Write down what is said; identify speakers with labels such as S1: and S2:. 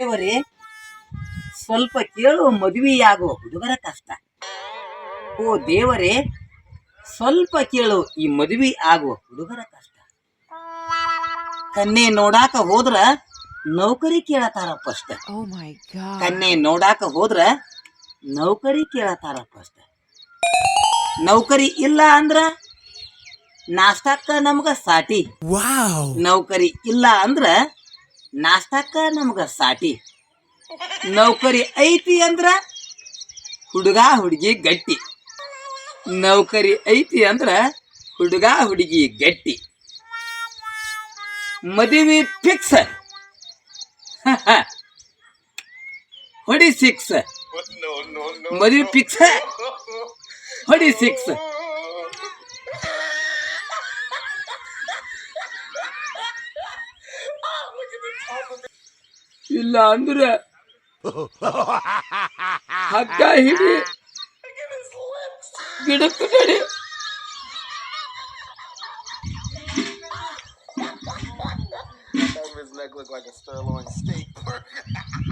S1: ದೇವರೇ ಸ್ವಲ್ಪ ಕೇಳುವ ಮದುವೆಯಾಗುವ ಹುಡುಗರ ಕಷ್ಟ. ಓ ದೇವರೇ ಸ್ವಲ್ಪ ಕೇಳು ಈ ಮದುವೆ ಆಗುವ ಹುಡುಗರ ಕಷ್ಟ. ಕನ್ನೆ ನೋಡಾಕ ಹೋದ್ರ ನೌಕರಿ ಕೇಳತಾರ ಫಸ್ಟ್. ಕನ್ನೆ ನೋಡಾಕ ಹೋದ್ರ ನೌಕರಿ ಕೇಳತಾರ ಫಸ್ಟ್ ನೌಕರಿ ಇಲ್ಲ ಅಂದ್ರ ನಾಷ್ಟಾಕ್ಕ ನಮ್ಗ ಸಾಟಿ. ನೌಕರಿ ಇಲ್ಲ ಅಂದ್ರ ನಾಷ್ಟಾಕ್ಕ ನಮ್ಗೆ ಸಾಟಿ. ನೌಕರಿ ಐತಿ ಅಂದ್ರ ಹುಡುಗ ಹುಡುಗಿ ಗಟ್ಟಿ. ನೌಕರಿ ಐತಿ ಅಂದ್ರ ಹುಡುಗ ಹುಡುಗಿ ಗಟ್ಟಿ. ಮದುವೆ ಫಿಕ್ಸ್ ಹೊಡಿ ಸಿಕ್ಸ್ ಮದುವೆ ಫಿಕ್ಸ್ ಹೊಡಿ six Yıllandıra. Hakkı hibi. Gıdık gıdık.
S2: his neck like a sirloin steak burger.